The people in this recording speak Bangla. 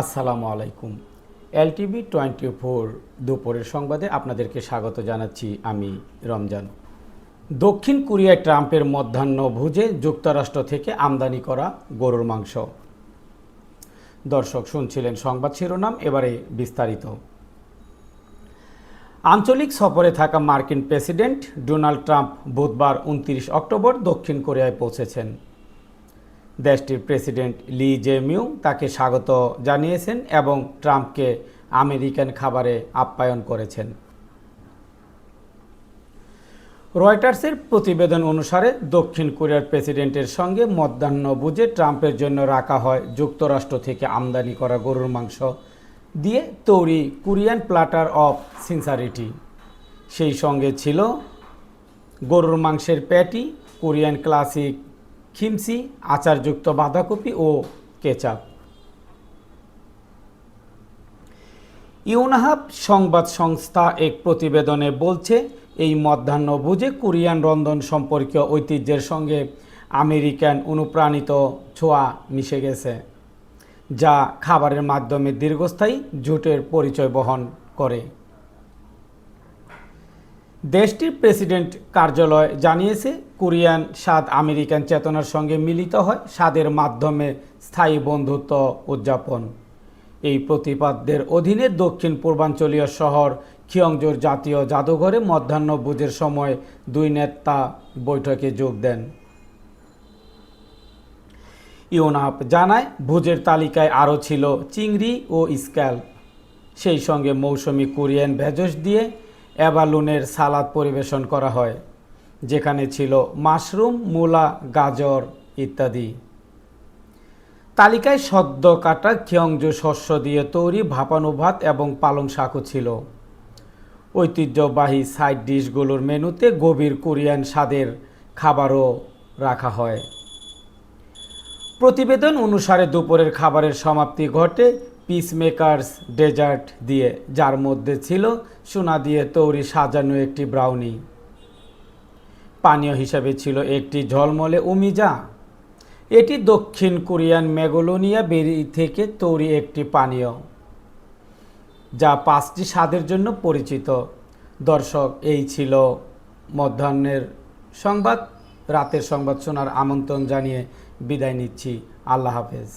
আসসালামু আলাইকুম। এলটিভি টোয়েন্টি ফোর দুপুরের সংবাদে আপনাদেরকে স্বাগত জানাচ্ছি আমি রমজান। দক্ষিণ কোরিয়ায় ট্রাম্পের মধ্যাহ্ন ভোজে যুক্তরাষ্ট্র থেকে আমদানি করা গরুর মাংস। দর্শক, শুনছিলেন সংবাদ শিরোনাম, এবারে বিস্তারিত। আঞ্চলিক সফরে থাকা মার্কিন প্রেসিডেন্ট ডোনাল্ড ট্রাম্প বুধবার উনত্রিশ অক্টোবর দক্ষিণ কোরিয়ায় পৌঁছেছেন। দেশটির প্রেসিডেন্ট লি জে মিউ তাকে স্বাগত জানিয়েছেন এবং ট্রাম্পকে আমেরিকান খাবারে আপ্যায়ন করেছেন। রয়টার্সের প্রতিবেদন অনুসারে দক্ষিণ কোরিয়ার প্রেসিডেন্টের সঙ্গে মধ্যাহ্ন বুঝে ট্রাম্পের জন্য রাখা হয় যুক্তরাষ্ট্র থেকে আমদানি করা গরুর মাংস দিয়ে তৈরি কোরিয়ান প্ল্যাটার অফ সিনসারিটি। সেই সঙ্গে ছিল গরুর মাংসের প্যাটি, কোরিয়ান ক্লাসিক খিমসি, আচারযুক্ত বাঁধাকপি ও কেচাপ। ইউনাহাব সংবাদ সংস্থা এক প্রতিবেদনে বলছে, এই মধ্যাহ্ন বুঝে কোরিয়ান রন্ধন সম্পর্কীয় ঐতিহ্যের সঙ্গে আমেরিকান অনুপ্রাণিত ছোঁয়া মিশে গেছে, যা খাবারের মাধ্যমে দীর্ঘস্থায়ী জোটের পরিচয় বহন করে। দেশটির প্রেসিডেন্ট কার্যালয় জানিয়েছে কোরিয়ান, স্বাদ আমেরিকান চেতনার সঙ্গে মিলিত হয় স্বাদের মাধ্যমে স্থায়ী বন্ধুত্ব উদযাপন। এই প্রতিপাদ্যের অধীনে দক্ষিণ পূর্বাঞ্চলীয় শহর খিয়ংজোর জাতীয় জাদুঘরে মধ্যাহ্ন ভোজের সময় দুই নেতা বৈঠকে যোগ দেন। ইউনাপ জানায়, ভোজের তালিকায় আরও ছিল চিংড়ি ও স্ক্যাল সেই সঙ্গে মৌসুমি কোরিয়ান ভেজস দিয়ে অ্যাবালুনের সালাদ পরিবেশন করা হয়। যেখানে ছিল মাশরুম, মূলা, গাজর ইত্যাদি। তালিকায় সদ্য কাটা খিয়ংজু শস্য দিয়ে তৈরি ভাপানো ভাত এবং পালং শাকও ছিল। ঐতিহ্যবাহী সাইড ডিশগুলোর মেনুতে গভীর কোরিয়ান স্বাদের খাবারও রাখা হয়। প্রতিবেদন অনুসারে দুপুরের খাবারের সমাপ্তি ঘটে পিসমেকার্স ডেজার্ট দিয়ে, যার মধ্যে ছিল সোনা দিয়ে তৈরি সাজানো একটি ব্রাউনি। পানীয় হিসাবে ছিল একটি ঝলমলে উমিজা। এটি দক্ষিণ কোরিয়ান ম্যাগোলোনিয়া বেরি থেকে তৈরি একটি পানীয়, যা পাঁচটি স্বাদের জন্য পরিচিত। দর্শক, এই ছিল মধ্যাহ্নের সংবাদ। রাতের সংবাদ শোনার আমন্ত্রণ জানিয়ে বিদায় নিচ্ছি। আল্লাহ হাফেজ।